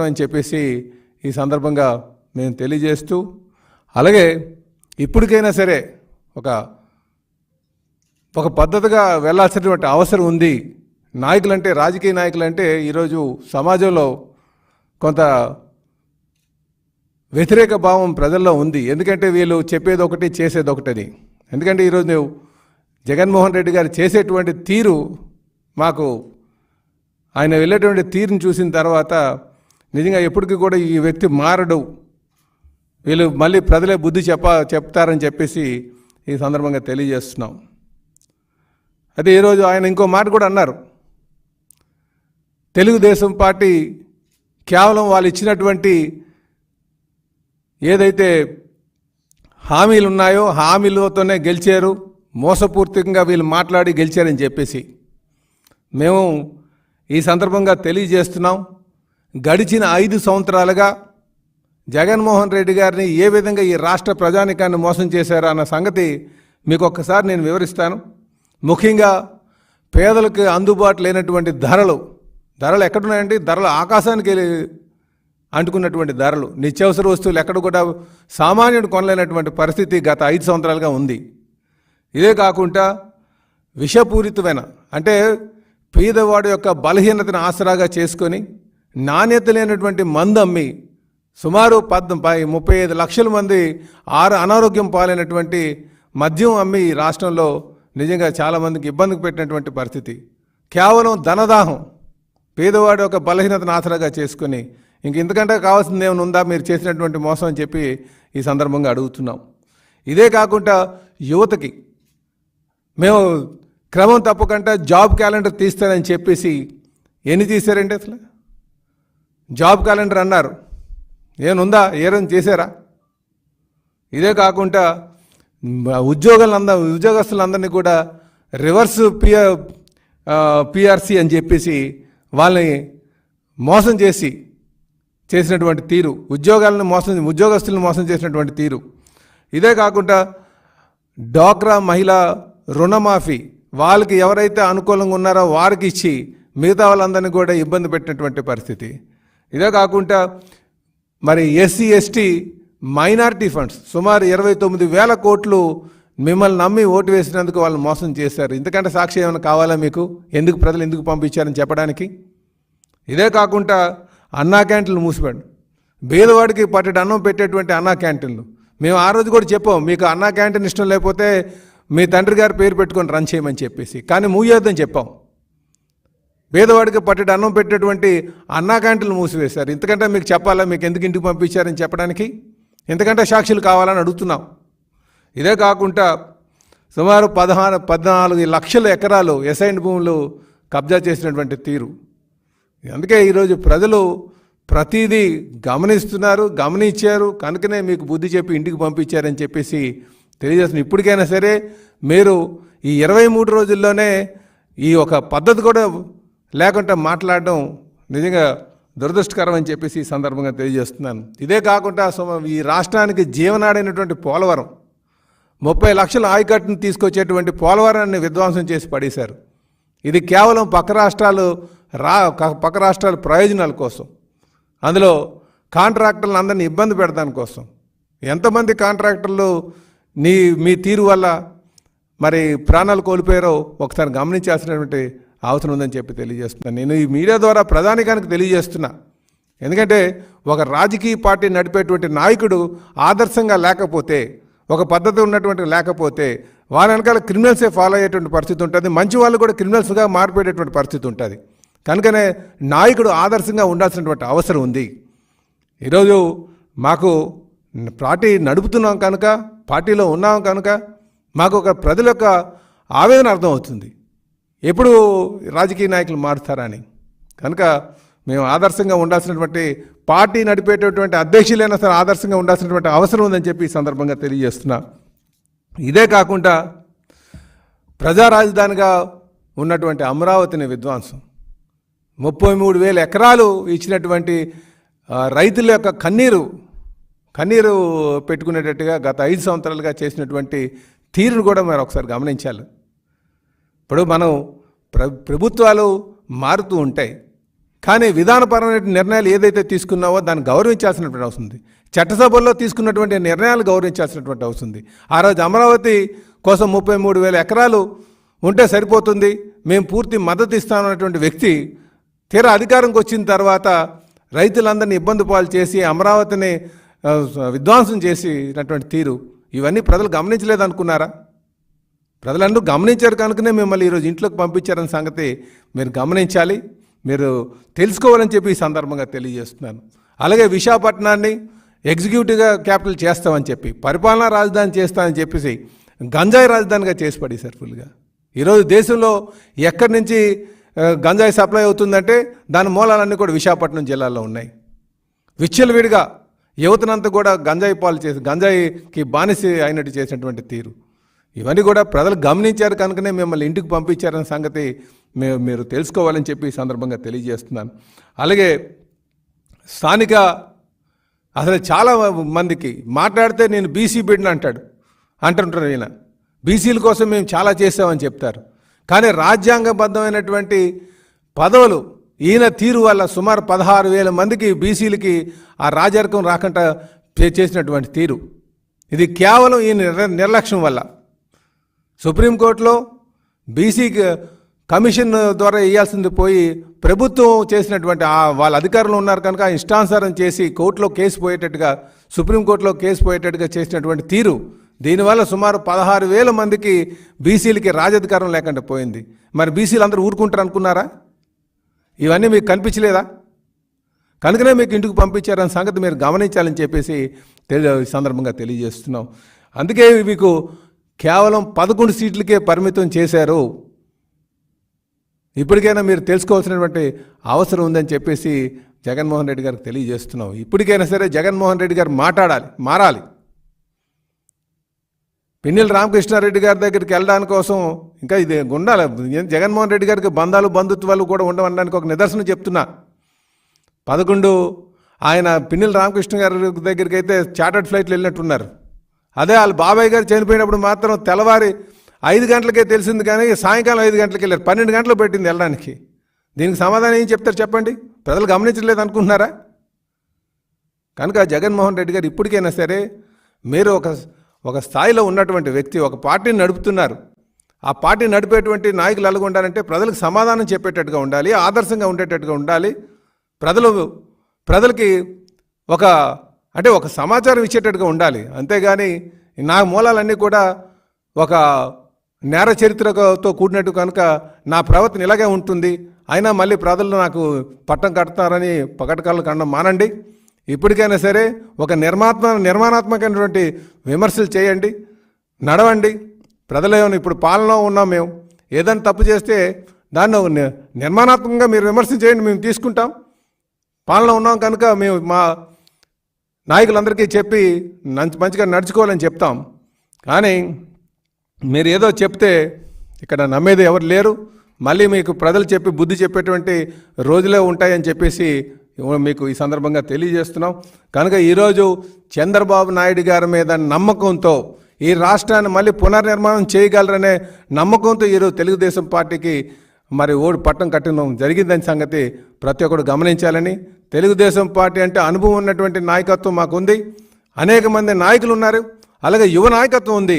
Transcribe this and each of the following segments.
అని చెప్పేసి ఈ సందర్భంగా నేను తెలియజేస్తూ అలాగే ఇప్పటికైనా సరే ఒక ఒక పద్ధతిగా వెళ్ళాల్సినటువంటి అవసరం ఉంది. నాయకులంటే రాజకీయ నాయకులంటే ఈరోజు సమాజంలో కొంత వ్యతిరేక భావం ప్రజల్లో ఉంది. ఎందుకంటే వీళ్ళు చెప్పేది ఒకటి చేసేది ఒకటని ఎందుకంటే ఈరోజు నువ్వు జగన్మోహన్ రెడ్డి గారు చేసేటువంటి తీరు మాకు ఆయన వెళ్ళేటువంటి తీరుని చూసిన తర్వాత నిజంగా ఎప్పటికీ కూడా ఈ వ్యక్తి మారడు. వీళ్ళు మళ్ళీ ప్రజలే బుద్ధి చెప్ప చెప్తారని చెప్పేసి ఈ సందర్భంగా తెలియజేస్తున్నాం. అదే ఈరోజు ఆయన ఇంకో మాట కూడా అన్నారు. తెలుగుదేశం పార్టీ కేవలం వాళ్ళు ఇచ్చినటువంటి ఏదైతే హామీలు ఉన్నాయో హామీలతోనే గెలిచారు. మోసపూర్తికంగా వీళ్ళు మాట్లాడి గెలిచారని చెప్పేసి మేము ఈ సందర్భంగా తెలియజేస్తున్నాం. గడిచిన ఐదు సంవత్సరాలుగా జగన్మోహన్ రెడ్డి గారిని ఏ విధంగా ఈ రాష్ట్ర ప్రజానికాన్ని మోసం చేశారా అన్న సంగతి మీకు ఒక్కసారి నేను వివరిస్తాను. ముఖ్యంగా పేదలకు అందుబాటు లేనటువంటి ధరలు ధరలు ఎక్కడున్నాయండి? ధరలు ఆకాశానికి వెళ్ళి అంటుకున్నటువంటి ధరలు. నిత్యావసర వస్తువులు ఎక్కడ కూడా సామాన్యుడు కొనలేనటువంటి పరిస్థితి గత ఐదు సంవత్సరాలుగా ఉంది. ఇదే కాకుండా విషపూరితమైన అంటే పేదవాడి యొక్క బలహీనతను ఆసరాగా చేసుకొని నాణ్యత లేనటువంటి మందు అమ్మి సుమారు పద్ పై- ముప్పై ఐదు లక్షల మంది ఆరు అనారోగ్యం పాలైనటువంటి మద్యం అమ్మి ఈ రాష్ట్రంలో నిజంగా చాలామందికి ఇబ్బందికి పెట్టినటువంటి పరిస్థితి. కేవలం ధనదాహం పేదవాడు ఒక బలహీనతను ఆసరాగా చేసుకుని ఇంక ఇంతకంటే కావాల్సింది ఏమైనా ఉందా? మీరు చేసినటువంటి మోసం అని చెప్పి ఈ సందర్భంగా అడుగుతున్నాం. ఇదే కాకుండా యువతకి మేము క్రమం తప్పకుండా జాబ్ క్యాలెండర్ తీస్తానని చెప్పేసి ఎన్ని తీశారండి అసలు? జాబ్ క్యాలెండర్ అన్నారు. ఏనుందా? ఏదైనా చేశారా? ఇదే కాకుండా ఉద్యోగులంద ఉద్యోగస్తులందరినీ కూడా రివర్స్ పిఆర్ పిఆర్సీ అని చెప్పేసి వాళ్ళని మోసం చేసి చేసినటువంటి తీరు. ఉద్యోగాలను మోసం ఉద్యోగస్తులను మోసం చేసినటువంటి తీరు. ఇదే కాకుండా డ్వాక్రా మహిళా రుణమాఫీ వాళ్ళకి ఎవరైతే అనుకూలంగా ఉన్నారో వారికి ఇచ్చి మిగతా వాళ్ళందరినీ కూడా ఇబ్బంది పెట్టినటువంటి పరిస్థితి. ఇదే కాకుండా మరి ఎస్సీ ఎస్టీ మైనారిటీ ఫండ్స్ సుమారు ఇరవై తొమ్మిది వేల కోట్లు మిమ్మల్ని నమ్మి ఓటు వేసినందుకు వాళ్ళు మోసం చేశారు. ఇంతకంటే సాక్షి ఏమైనా కావాలా మీకు? ఎందుకు ప్రజలు ఎందుకు పంపించారని చెప్పడానికి? ఇదే కాకుండా అన్నా క్యాంటీన్లు మూసిపోయాడు బీదవాడికి పట్టెడు అన్నం పెట్టేటువంటి అన్నా క్యాంటీన్లు. మేము ఆ రోజు కూడా చెప్పాం మీకు అన్నా క్యాంటీన్ ఇష్టం లేకపోతే మీ తండ్రి గారి పేరు పెట్టుకొని రన్ చేయమని చెప్పేసి. కానీ మూయొద్దని చెప్పాం. పేదవాడికి పట్టెడు అన్నం పెట్టేటువంటి అన్నా క్యాంటీన్లు మూసివేశారు. ఇంతకంటే మీకు చెప్పాలా? మీకు ఎందుకు ఇంటికి పంపించారని చెప్పడానికి? ఇంతకంటే సాక్షులు కావాలని అడుగుతున్నాం. ఇదే కాకుండా సుమారు పదహారు పద్నాలుగు లక్షల ఎకరాలు ఎసైన్ భూములు కబ్జా చేసినటువంటి తీరు. అందుకే ఈరోజు ప్రజలు ప్రతిదీ గమనిస్తున్నారు గమనించారు. కనుకనే మీకు బుద్ధి చెప్పి ఇంటికి పంపించారని చెప్పేసి తెలియజేస్తున్నాను ఇప్పటికైనా సరే మీరు ఈ ఇరవై మూడు రోజుల్లోనే ఈ ఒక పద్ధతి కూడా లేకుంటే మాట్లాడడం నిజంగా దురదృష్టకరం అని చెప్పేసి ఈ సందర్భంగా తెలియజేస్తున్నాను. ఇదే కాకుండా సుమ- ఈ రాష్ట్రానికి జీవనాడైనటువంటి పోలవరం ముప్పై లక్షల ఆయకట్టును తీసుకొచ్చేటువంటి పోలవరాన్ని విధ్వంసం చేసి పడేశారు. ఇది కేవలం పక్క రాష్ట్రాలు రా పక్క రాష్ట్రాల ప్రయోజనాల కోసం అందులో కాంట్రాక్టర్లను అందరినీ ఇబ్బంది పెడతాని కోసం. ఎంతమంది కాంట్రాక్టర్లు నీ మీ తీరు వల్ల మరి ప్రాణాలు కోల్పోయారో ఒకసారి గమనించాల్సినటువంటి అవసరం ఉందని చెప్పి తెలియజేస్తున్నాను నేను ఈ మీడియా ద్వారా ప్రధానికానికి తెలియజేస్తున్నా. ఎందుకంటే ఒక రాజకీయ పార్టీ నడిపేటువంటి నాయకుడు ఆదర్శంగా లేకపోతే ఒక పద్ధతి ఉన్నటువంటి లేకపోతే వాళ్ళ వెనకాల క్రిమినల్సే ఫాలో అయ్యేటువంటి పరిస్థితి ఉంటుంది. మంచి వాళ్ళు కూడా క్రిమినల్స్గా మారిపోయేటటువంటి పరిస్థితి ఉంటుంది. కనుకనే నాయకుడు ఆదర్శంగా ఉండాల్సినటువంటి అవసరం ఉంది. ఈరోజు మాకు పార్టీ నడుపుతున్నాం కనుక పార్టీలో ఉన్నాం కనుక మాకు ఒక ప్రజల యొక్క ఆవేదన అర్థమవుతుంది. ఎప్పుడు రాజకీయ నాయకులు మారుతారని. కనుక మేము ఆదర్శంగా ఉండాల్సినటువంటి పార్టీ నడిపేటటువంటి అధ్యక్షులైనా సరే ఆదర్శంగా ఉండాల్సినటువంటి అవసరం ఉందని చెప్పి ఈ సందర్భంగా తెలియజేస్తున్నా. ఇదే కాకుండా ప్రజా రాజధానిగా ఉన్నటువంటి అమరావతిని విద్వాంసం. ముప్పై మూడు వేల ఎకరాలు ఇచ్చినటువంటి రైతుల యొక్క కన్నీరు కన్నీరు పెట్టుకునేటట్టుగా గత ఐదు సంవత్సరాలుగా చేసినటువంటి తీరును కూడా మరి ఒకసారి గమనించాలి. ఇప్పుడు మనం ప్ర ప్రభుత్వాలు మారుతూ ఉంటాయి. కానీ విధానపరమైన నిర్ణయాలు ఏదైతే తీసుకున్నావో దాన్ని గౌరవించాల్సినటువంటి అవసరం ఉంది. చట్టసభల్లో తీసుకున్నటువంటి నిర్ణయాలు గౌరవించాల్సినటువంటి అవసరం ఉంది. ఆ రోజు అమరావతి కోసం ముప్పై మూడు వేల ఎకరాలు ఉంటే సరిపోతుంది. మేము పూర్తి మద్దతు ఇస్తామన్నటువంటి వ్యక్తి తీరా అధికారంకి వచ్చిన తర్వాత రైతులందరినీ ఇబ్బంది పాలు చేసి అమరావతిని విధ్వంసం చేసినటువంటి తీరు. ఇవన్నీ ప్రజలు గమనించలేదనుకున్నారా? ప్రజలందరూ గమనించారు కనుకనే మిమ్మల్ని ఈరోజు ఇంట్లోకి పంపించారన్న సంగతి మీరు గమనించాలి. మీరు తెలుసుకోవాలని చెప్పి ఈ సందర్భంగా తెలియజేస్తున్నాను. అలాగే విశాఖపట్నాన్ని ఎగ్జిక్యూటివ్గా క్యాపిటల్ చేస్తామని చెప్పి పరిపాలనా రాజధాని చేస్తామని చెప్పేసి గంజాయి రాజధానిగా చేసి పడేశారు ఫుల్గా. ఈరోజు దేశంలో ఎక్కడి నుంచి గంజాయి సప్లై అవుతుందంటే దాని మూలాలన్నీ కూడా విశాఖపట్నం జిల్లాలో ఉన్నాయి. విచ్చలవిడిగా యువతనంతా కూడా గంజాయి పాలు చేసి గంజాయికి బానిస అయినట్టు చేసినటువంటి తీరు. ఇవన్నీ కూడా ప్రజలు గమనించారు కనుకనే మిమ్మల్ని ఇంటికి పంపించారనే సంగతి మే- మీరు తెలుసుకోవాలని చెప్పి ఈ సందర్భంగా తెలియజేస్తున్నాను. అలాగే స్థానిక అసలు చాలా మందికి మాట్లాడితే నేను బీసీ బిడ్డను అంటాడు అంటుంటారు ఈయన. బీసీల కోసం మేము చాలా చేసామని చెప్తారు. కానీ రాజ్యాంగబద్ధమైనటువంటి పదవులు ఈయన తీరు వల్ల సుమారు పదహారు వేల మందికి బీసీలకి ఆ రాజరికం రాకుండా చేసినటువంటి తీరు. ఇది కేవలం ఈయన నిర్ నిర్లక్ష్యం వల్ల. సుప్రీంకోర్టులో బీసీ కమిషన్ ద్వారా వేయాల్సింది పోయి ప్రభుత్వం చేసినటువంటి వాళ్ళ అధికారులు ఉన్నారు కనుక ఇష్టానుసారం చేసి కోర్టులో కేసు పోయేటట్టుగా సుప్రీంకోర్టులో కేసు పోయేటట్టుగా చేసినటువంటి తీరు దీనివల్ల సుమారు పదహారు వేల మందికి బీసీలకి రాజధికారం లేకుండా పోయింది. మరి బీసీలు అందరూ ఊరుకుంటారు అనుకున్నారా? ఇవన్నీ మీకు కనిపించలేదా? కనుకనే మీకు ఇంటికి పంపించారన్న సంగతి మీరు గమనించాలని చెప్పేసి తెలి సందర్భంగా తెలియజేస్తున్నాం. అందుకే మీకు కేవలం పదకొండు సీట్లకే పరిమితం చేశారు. ఇప్పటికైనా మీరు తెలుసుకోవాల్సినటువంటి అవసరం ఉందని చెప్పేసి జగన్మోహన్ రెడ్డి గారికి తెలియజేస్తున్నాం. ఇప్పటికైనా సరే జగన్మోహన్ రెడ్డి గారు మాట్లాడాలి మారాలి. పిన్నెల రామకృష్ణారెడ్డి గారి దగ్గరికి వెళ్ళడానికి కోసం ఇంకా ఇది ఉండాలి. జగన్మోహన్ రెడ్డి గారికి బంధాలు బంధుత్వాలు కూడా ఉండవడానికి ఒక నిదర్శనం చెప్తున్నా. పదకొండు ఆయన పిన్నెల రామకృష్ణ గారి దగ్గరికి అయితే చార్టర్డ్ ఫ్లైట్లు వెళ్ళినట్టున్నారు. అదే వాళ్ళ బాబాయ్ గారు చనిపోయినప్పుడు మాత్రం తెల్లవారి ఐదు గంటలకే తెలిసింది కానీ సాయంకాలం ఐదు గంటలకు వెళ్ళారు. పన్నెండు గంటలు పెట్టింది వెళ్ళడానికి. దీనికి సమాధానం ఏం చెప్తారు చెప్పండి? ప్రజలు గమనించలేదు అనుకుంటున్నారా? కనుక జగన్మోహన్ రెడ్డి గారు ఇప్పటికైనా సరే మీరు ఒక ఒక స్థాయిలో ఉన్నటువంటి వ్యక్తి ఒక పార్టీని నడుపుతున్నారు. ఆ పార్టీ నడిపేటువంటి నాయకులు ఎలాగ ఉండాలంటే ప్రజలకు సమాధానం చెప్పేటట్టుగా ఉండాలి ఆదర్శంగా ఉండేటట్టుగా ఉండాలి. ప్రజలు ప్రజలకి ఒక అంటే ఒక సమాచారం ఇచ్చేటట్టుగా ఉండాలి. అంతేగాని నా మూలాలన్నీ కూడా ఒక నేర చరిత్రతో కూడినట్టు కనుక నా ప్రవర్తన ఇలాగే ఉంటుంది. అయినా మళ్ళీ ప్రజలు నాకు పట్టం కడతారని పకటకాలు కనడం మానండి. ఇప్పటికైనా సరే ఒక నిర్మాత్మ నిర్మాణాత్మకమైనటువంటి విమర్శలు చేయండి నడవండి. ప్రజలు ఏమైనా ఇప్పుడు పాలనలో ఉన్నాం మేము. ఏదైనా తప్పు చేస్తే దాన్ని ఒక నిర్మాణాత్మకంగా మీరు విమర్శలు చేయండి మేము తీసుకుంటాం. పాలన ఉన్నాం కనుక మేము మా నాయకులందరికీ చెప్పి నంచ- మంచిగా నడుచుకోవాలని చెప్తాం. కానీ మీరు ఏదో చెప్తే ఇక్కడ నమ్మేది ఎవరు లేరు. మళ్ళీ మీకు ప్రజలు చెప్పి బుద్ధి చెప్పేటువంటి రోజులే ఉంటాయని చెప్పేసి మీకు ఈ సందర్భంగా తెలియజేస్తున్నాం. కనుక ఈరోజు చంద్రబాబు నాయుడు గారి మీద నమ్మకంతో ఈ రాష్ట్రాన్ని మళ్ళీ పునర్నిర్మాణం చేయగలరనే నమ్మకంతో ఈరోజు తెలుగుదేశం పార్టీకి మరి ఓడి పట్టం కట్టడం జరిగిందని సంగతి ప్రతి ఒక్కరు గమనించాలని తెలుగుదేశం పార్టీ అంటే అనుభవం ఉన్నటువంటి నాయకత్వం మాకుంది. అనేక మంది నాయకులు ఉన్నారు అలాగే యువ నాయకత్వం ఉంది.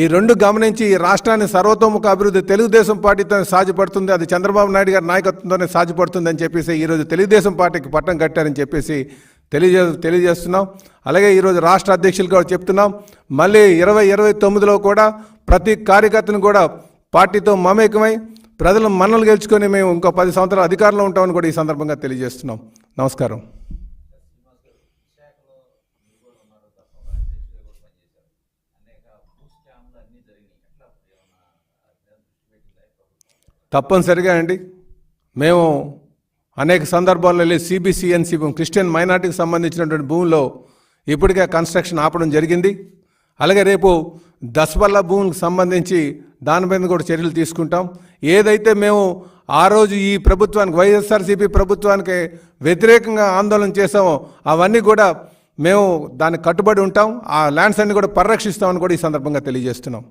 ఈ రెండు గమనించి ఈ రాష్ట్రాన్ని సర్వతోముఖ అభివృద్ధి తెలుగుదేశం పార్టీతో సాధ్యపడుతుంది అది చంద్రబాబు నాయుడు గారి నాయకత్వంతోనే సాధ్యపడుతుంది అని చెప్పేసి ఈరోజు తెలుగుదేశం పార్టీకి పట్టం కట్టారని చెప్పేసి తెలియజే తెలియజేస్తున్నాం. అలాగే ఈరోజు రాష్ట్ర అధ్యక్షులు కూడా చెప్తున్నాం. మళ్ళీ ఇరవై ఇరవై తొమ్మిదిలో కూడా ప్రతి కార్యకర్తను కూడా పార్టీతో మమేకమై ప్రజలు మనల్ని గెలుచుకొని మేము ఇంకో పది సంవత్సరాలు అధికారంలో ఉంటామని కూడా ఈ సందర్భంగా తెలియజేస్తున్నాం. నమస్కారం. తప్పనిసరిగా అండి. మేము అనేక సందర్భాల్లో వెళ్ళి సిబిసిఎన్సి క్రిస్టియన్ మైనార్టీకి సంబంధించినటువంటి భూమిలో ఇప్పటికే కన్స్ట్రక్షన్ ఆపడం జరిగింది. అలాగే రేపు దశపల్ల భూమికి సంబంధించి దాని మీద కూడా చర్యలు తీసుకుంటాం. ఏదైతే మేము ఆ రోజు ఈ ప్రభుత్వానికి వైఎస్ఆర్సీపీ ప్రభుత్వానికి వ్యతిరేకంగా ఆందోళన చేసామో అవన్నీ కూడా మేము దానికి కట్టుబడి ఉంటాం. ఆ ల్యాండ్స్ అన్ని కూడా పరిరక్షిస్తామని కూడా ఈ సందర్భంగా తెలియజేస్తున్నాం.